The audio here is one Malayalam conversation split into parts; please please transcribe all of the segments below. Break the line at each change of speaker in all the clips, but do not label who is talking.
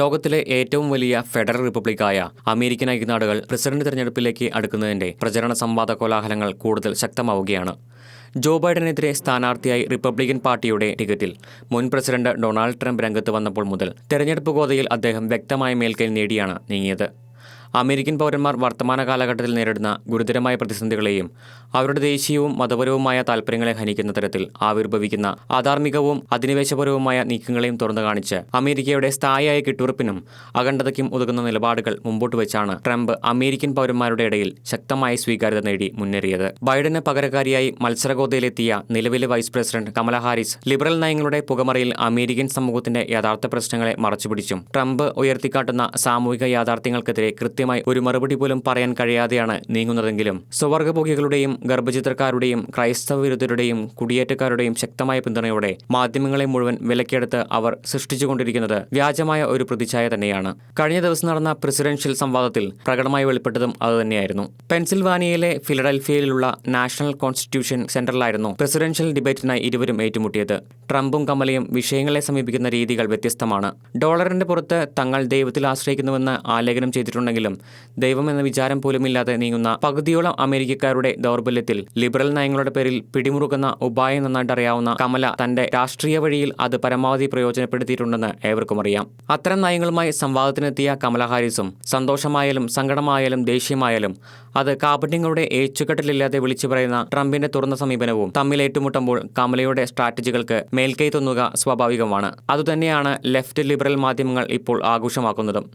ലോകത്തിലെ ഏറ്റവും വലിയ ഫെഡറൽ റിപ്പബ്ലിക്കായ അമേരിക്കൻ ഐക്യനാടുകൾ പ്രസിഡന്റ് തെരഞ്ഞെടുപ്പിലേക്ക് അടുക്കുന്നതിന്റെ പ്രചരണ സംവാദ കോലാഹലങ്ങൾ കൂടുതൽ ശക്തമാവുകയാണ്. ജോ ബൈഡനെതിരെ സ്ഥാനാർത്ഥിയായി റിപ്പബ്ലിക്കൻ പാർട്ടിയുടെ ടിക്കറ്റിൽ മുൻ പ്രസിഡന്റ് ഡൊണാൾഡ് ട്രംപ് രംഗത്ത് വന്നപ്പോൾ മുതൽ തെരഞ്ഞെടുപ്പ് ഗോതയിൽ അദ്ദേഹം വ്യക്തമായ മേൽക്കൈ നേടിയാണ് നീങ്ങിയത്. അമേരിക്കൻ പൗരന്മാർ വർത്തമാന കാലഘട്ടത്തിൽ നേരിടുന്ന ഗുരുതരമായ പ്രതിസന്ധികളെയും അവരുടെ ദേശീയവും മതപരവുമായ താൽപ്പര്യങ്ങളെ ഹനിക്കുന്ന തരത്തിൽ ആവിർഭവിക്കുന്ന അധാർമികവും അധിനിവേശപരവുമായ നീക്കങ്ങളെയും തുറന്നു കാണിച്ച് അമേരിക്കയുടെ സ്ഥായിയായ കിട്ടുറപ്പിനും അഖണ്ഡതയ്ക്കും ഒതുങ്ങുന്ന നിലപാടുകൾ മുമ്പോട്ട് വെച്ചാണ് ട്രംപ് അമേരിക്കൻ പൗരന്മാരുടെ ഇടയിൽ ശക്തമായ സ്വീകാര്യത നേടി മുന്നേറിയത്. ബൈഡന് പകരക്കാരിയായി മത്സരഗോതയിലെത്തിയ നിലവിലെ vice president Kamala Harris liberal നയങ്ങളുടെ പുകമറയിൽ അമേരിക്കൻ സമൂഹത്തിന്റെ യഥാർത്ഥ പ്രശ്നങ്ങളെ മറച്ചുപിടിച്ചും ട്രംപ് ഉയർത്തിക്കാട്ടുന്ന സാമൂഹിക യാഥാർത്ഥ്യങ്ങൾക്കെതിരെ കൃത്യമായി ഒരു മറുപടി പോലും പറയാൻ കഴിയാതെയാണ് നീങ്ങുന്നതെങ്കിലും സ്വവർഗഭോഗികളുടെയും ഗർഭചിത്രക്കാരുടെയും ക്രൈസ്തവ വിരുദ്ധരുടെയും കുടിയേറ്റക്കാരുടെയും ശക്തമായ പിന്തുണയോടെ മാധ്യമങ്ങളെ മുഴുവൻ വിലക്കെടുത്ത് അവർ സൃഷ്ടിച്ചുകൊണ്ടിരിക്കുന്നത് വ്യാജമായ ഒരു പ്രതിച്ഛായ തന്നെയാണ്. കഴിഞ്ഞ ദിവസം നടന്ന പ്രസിഡൻഷ്യൽ സംവാദത്തിൽ പ്രകടമായി വെളിപ്പെട്ടതും അതുതന്നെയായിരുന്നു പെൻസിൽവാനിയയിലെ ഫിലഡൽഫിയയിലുള്ള നാഷണൽ കോൺസ്റ്റിറ്റ്യൂഷൻ സെന്ററിലായിരുന്നു പ്രസിഡൻഷ്യൽ ഡിബേറ്റിനായി ഇരുവരും ഏറ്റുമുട്ടിയത്. ട്രംപും കമലയും വിഷയങ്ങളെ സമീപിക്കുന്ന രീതികൾ വ്യത്യസ്തമാണ്. ഡോളറിന്റെ പുറത്ത് തങ്ങൾ ദൈവത്തിൽ ആശ്രയിക്കുന്നുവെന്ന് ആലേഖനം ചെയ്തിട്ടുണ്ടെങ്കിലും ദൈവം എന്ന വിചാരം പോലുമില്ലാതെ നീങ്ങുന്ന പകുതിയോളം അമേരിക്കക്കാരുടെ ദൗർബല്യത്തിൽ ലിബറൽ നയങ്ങളുടെ പേരിൽ പിടിമുറുക്കുന്ന ഉപായം നന്നായിട്ട് അറിയാവുന്ന കമല തന്റെ രാഷ്ട്രീയ വഴിയിൽ അത് പരമാവധി പ്രയോജനപ്പെടുത്തിയിട്ടുണ്ടെന്ന് ഏവർക്കും അറിയാം. അത്തരം നയങ്ങളുമായി സംവാദത്തിനെത്തിയ കമല ഹാരിസും സന്തോഷമായാലും സങ്കടമായാലും ദേഷ്യമായാലും അത് കാപട്യങ്ങളുടെ ഏച്ചുകെട്ടലില്ലാതെ വിളിച്ചു പറയുന്ന ട്രംപിന്റെ തുറന്ന സമീപനവും തമ്മിൽ ഏറ്റുമുട്ടുമ്പോൾ കമലയുടെ സ്ട്രാറ്റജികൾക്ക് മേൽക്കൈ തൊന്നുക സ്വാഭാവികമാണ്. അതുതന്നെയാണ് ലെഫ്റ്റ് ലിബറൽ മാധ്യമങ്ങൾ ഇപ്പോൾ ആഘോഷമാക്കുന്നതും.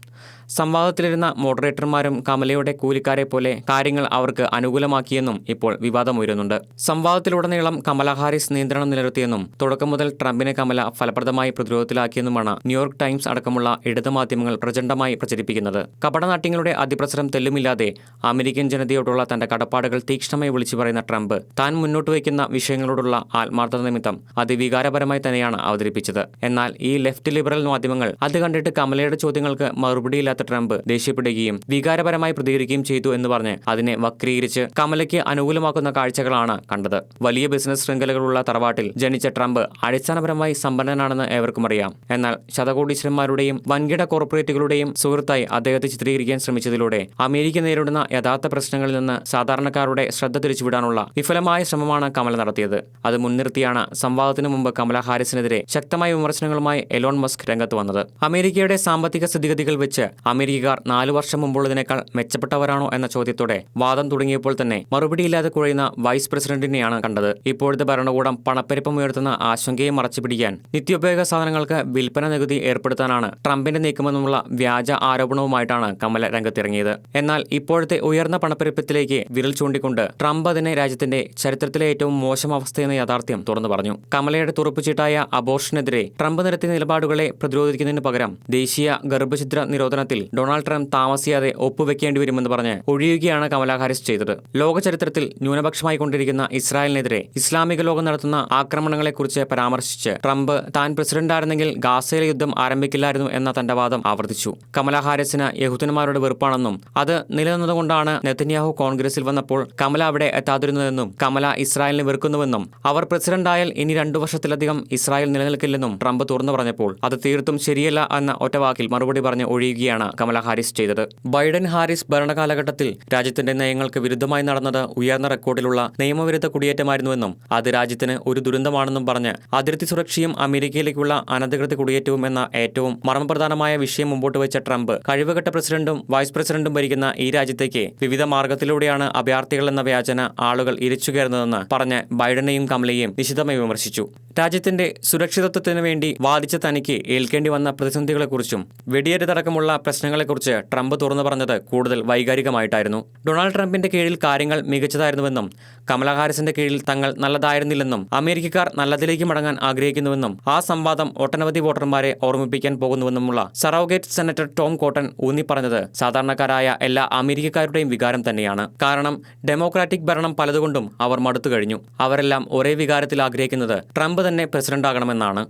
സംവാദത്തിലിരുന്ന മോഡറേറ്റർമാരും കമലയുടെ കൂലിക്കാരെ പോലെ കാര്യങ്ങൾ അവർക്ക് അനുകൂലമാക്കിയെന്നും ഇപ്പോൾ വിവാദമുയരുന്നുണ്ട്. സംവാദത്തിലുടനീളം കമല ഹാരിസ് നിയന്ത്രണം നിലനിർത്തിയെന്നും തുടക്കം മുതൽ ട്രംപിനെ കമല ഫലപ്രദമായി പ്രതിരോധത്തിലാക്കിയെന്നുമാണ് ന്യൂയോർക്ക് ടൈംസ് അടക്കമുള്ള ഇടത് മാധ്യമങ്ങൾ പ്രചണ്ഡമായി പ്രചരിപ്പിക്കുന്നത്. കപടനാട്യങ്ങളുടെ അതിപ്രസരം തെല്ലുമില്ലാതെ അമേരിക്കൻ ജനതയോടുള്ള തന്റെ കടപ്പാടുകൾ തീക്ഷ്ണമായി വിളിച്ചു പറയുന്ന ട്രംപ് താൻ മുന്നോട്ട് വയ്ക്കുന്ന വിഷയങ്ങളോടുള്ള ആത്മാർത്ഥത നിമിത്തം അതിവികാരപരമായി തന്നെയാണ് അവതരിപ്പിച്ചത്. എന്നാൽ ഈ ലെഫ്റ്റ് ലിബറൽ മാധ്യമങ്ങൾ അത് കണ്ടിട്ട് കമലയുടെ ചോദ്യങ്ങൾക്ക് മറുപടിയില്ലാത്ത ട്രംപ് ദേഷ്യപ്പെടുകയും വികാരപരമായി പ്രതികരിക്കുകയും ചെയ്തു എന്ന് പറഞ്ഞ് അതിനെ വക്രീകരിച്ച് കമലയ്ക്ക് അനുകൂലമാക്കുന്ന കാഴ്ചകളാണ് കണ്ടത്. വലിയ ബിസിനസ് ശൃംഖലകളുള്ള തറവാട്ടിൽ ജനിച്ച ട്രംപ് അടിസ്ഥാനപരമായി സമ്പന്നനാണെന്ന് ഏവർക്കും അറിയാം. എന്നാൽ ശതകോടീശ്വരന്മാരുടെയും വൻകിട കോർപ്പറേറ്റുകളുടെയും സുഹൃത്തായി അദ്ദേഹത്തെ ചിത്രീകരിക്കാൻ ശ്രമിച്ചതിലൂടെ അമേരിക്ക നേരിടുന്ന യഥാർത്ഥ പ്രശ്നങ്ങളിൽ നിന്ന് സാധാരണക്കാരുടെ ശ്രദ്ധ തിരിച്ചുവിടാനുള്ള വിഫലമായ ശ്രമമാണ് കമല നടത്തിയത്. അത് മുൻനിർത്തിയാണ് സംവാദത്തിന് മുമ്പ് കമല ഹാരിസിനെതിരെ ശക്തമായ വിമർശനങ്ങളുമായി എലോൺ മസ്ക് രംഗത്ത് വന്നത്. അമേരിക്കയുടെ സാമ്പത്തിക സ്ഥിതിഗതികൾ വെച്ച് അമേരിക്കക്കാർ നാലു വർഷം മുമ്പുള്ളതിനേക്കാൾ മെച്ചപ്പെട്ടവരാണോ എന്ന ചോദ്യത്തോടെ വാദം തുടങ്ങിയപ്പോൾ തന്നെ മറുപടിയില്ലാതെ കുഴയുന്ന വൈസ് പ്രസിഡന്റിനെയാണ് കണ്ടത്. ഇപ്പോഴത്തെ ഭരണകൂടം പണപ്പെരുപ്പം ഉയർത്തുന്ന ആശങ്കയെ മറച്ചുപിടിക്കാൻ നിത്യോപയോഗ സാധനങ്ങൾക്ക് വിൽപ്പന നികുതി ഏർപ്പെടുത്താനാണ് ട്രംപിന്റെ നീക്കമെന്നുള്ള വ്യാജ ആരോപണവുമായിട്ടാണ് കമല രംഗത്തിറങ്ങിയത്. എന്നാൽ ഇപ്പോഴത്തെ ഉയർന്ന പണപ്പെരുപ്പത്തിലേക്ക് വിരൽ ചൂണ്ടിക്കൊണ്ട് ട്രംപ് അതിനെ രാജ്യത്തിന്റെ ചരിത്രത്തിലെ ഏറ്റവും മോശം അവസ്ഥയെന്ന യാഥാർത്ഥ്യം തുറന്നു പറഞ്ഞു. കമലയുടെ തുറപ്പുചീട്ടായ അബോർഷനെതിരെ ട്രംപ് നിരത്തിയ നിലപാടുകളെ പ്രതിരോധിക്കുന്നതിന് പകരം ദേശീയ ഗർഭഛിദ്ര നിരോധനത്തിൽ ഡൊണാൾഡ് ട്രംപ് താമസിയാതെ ഒപ്പുവെക്കേണ്ടി വരുമെന്ന് പറഞ്ഞ് ഒഴിയുകയാണ് കമലാ ഹാരിസ് ചെയ്തത്. ലോക ചരിത്രത്തിൽ ന്യൂനപക്ഷമായി കൊണ്ടിരിക്കുന്ന ഇസ്രായേലിനെതിരെ ഇസ്ലാമിക ലോകം നടത്തുന്ന ആക്രമണങ്ങളെക്കുറിച്ച് പരാമർശിച്ച് ട്രംപ് താൻ പ്രസിഡന്റായിരുന്നെങ്കിൽ ഗാസയിലെ യുദ്ധം ആരംഭിക്കില്ലായിരുന്നു എന്ന തന്റെ വാദം ആവർത്തിച്ചു. കമലാ ഹാരിസിന് യഹൂദന്മാരുടെ വെറുപ്പാണെന്നും അത് നിലനിന്നതുകൊണ്ടാണ് നെതന്യാഹു കോൺഗ്രസിൽ വന്നപ്പോൾ കമല അവിടെ എത്താതിരുന്നതെന്നും കമല ഇസ്രായേലിനെ വെറുക്കുന്നുവെന്നും അവർ പ്രസിഡന്റായാൽ ഇനി രണ്ടു വർഷത്തിലധികം ഇസ്രായേൽ നിലനിൽക്കില്ലെന്നും ട്രംപ് തുറന്നു പറഞ്ഞപ്പോൾ അത് തീർത്തും ശരിയല്ല എന്ന ഒറ്റവാക്കിൽ മറുപടി പറഞ്ഞ് ഒഴിയുകയാണ് കമല ഹാരിസ് ചെയ്തത്. ബൈഡൻ ഹാരിസ് ഭരണകാലഘട്ടത്തിൽ രാജ്യത്തിന്റെ നയങ്ങൾക്ക് വിരുദ്ധമായി നടന്നത് ഉയർന്ന റെക്കോർഡിലുള്ള നിയമവിരുദ്ധ കുടിയേറ്റമായിരുന്നുവെന്നും അത് രാജ്യത്തിന് ഒരു ദുരന്തമാണെന്നും പറഞ്ഞ് അതിർത്തി സുരക്ഷയും അമേരിക്കയിലേക്കുള്ള അനധികൃത കുടിയേറ്റവും എന്ന ഏറ്റവും മർമ്മപ്രധാനമായ വിഷയം മുമ്പോട്ട് വെച്ച ട്രംപ് കഴിവുകെട്ട പ്രസിഡന്റും വൈസ് പ്രസിഡന്റും ഭരിക്കുന്ന ഈ രാജ്യത്തേക്ക് വിവിധ മാർഗത്തിലൂടെയാണ് അഭയാർത്ഥികൾ എന്ന വ്യാജന ആളുകൾ ഇരച്ചുകയറുന്നതെന്ന് പറഞ്ഞ് ബൈഡനെയും കമലയെയും നിശിതമായി വിമർശിച്ചു. രാജ്യത്തിന്റെ സുരക്ഷിതത്വത്തിന് വേണ്ടി വാദിച്ച തനിക്ക് ഏൽക്കേണ്ടി വന്ന പ്രതിസന്ധികളെക്കുറിച്ചും വെടിയേറ്റതടക്കമുള്ള പ്രശ്നങ്ങളെക്കുറിച്ച് ട്രംപ് തുറന്നു പറഞ്ഞത് കൂടുതൽ വൈകാരികമായിട്ടായിരുന്നു. ഡൊണാൾഡ് ട്രംപിന്റെ കീഴിൽ കാര്യങ്ങൾ മികച്ചതായിരുന്നുവെന്നും കമല ഹാരിസിന്റെ കീഴിൽ തങ്ങൾ നല്ലതായിരുന്നില്ലെന്നും അമേരിക്കക്കാർ നല്ലതിലേക്ക് മടങ്ങാൻ ആഗ്രഹിക്കുന്നുവെന്നും ആ സംവാദം ഒട്ടനവധി വോട്ടർമാരെ ഓർമ്മിപ്പിക്കാൻ പോകുന്നുവെന്നുമുള്ള സറോഗേറ്റ് സെനറ്റർ ടോം കോട്ടൺ ഊന്നി ഊന്നിപ്പറഞ്ഞത് സാധാരണക്കാരായ എല്ലാ അമേരിക്കക്കാരുടെയും വികാരം തന്നെയാണ്. കാരണം ഡെമോക്രാറ്റിക് ഭരണം പലതുകൊണ്ടും അവർ മടുത്തു കഴിഞ്ഞു. അവരെല്ലാം ഒരേ വികാരത്തിൽ ആഗ്രഹിക്കുന്നത് ട്രംപ് തന്നെ പ്രസിഡന്റാകണമെന്നാണ്.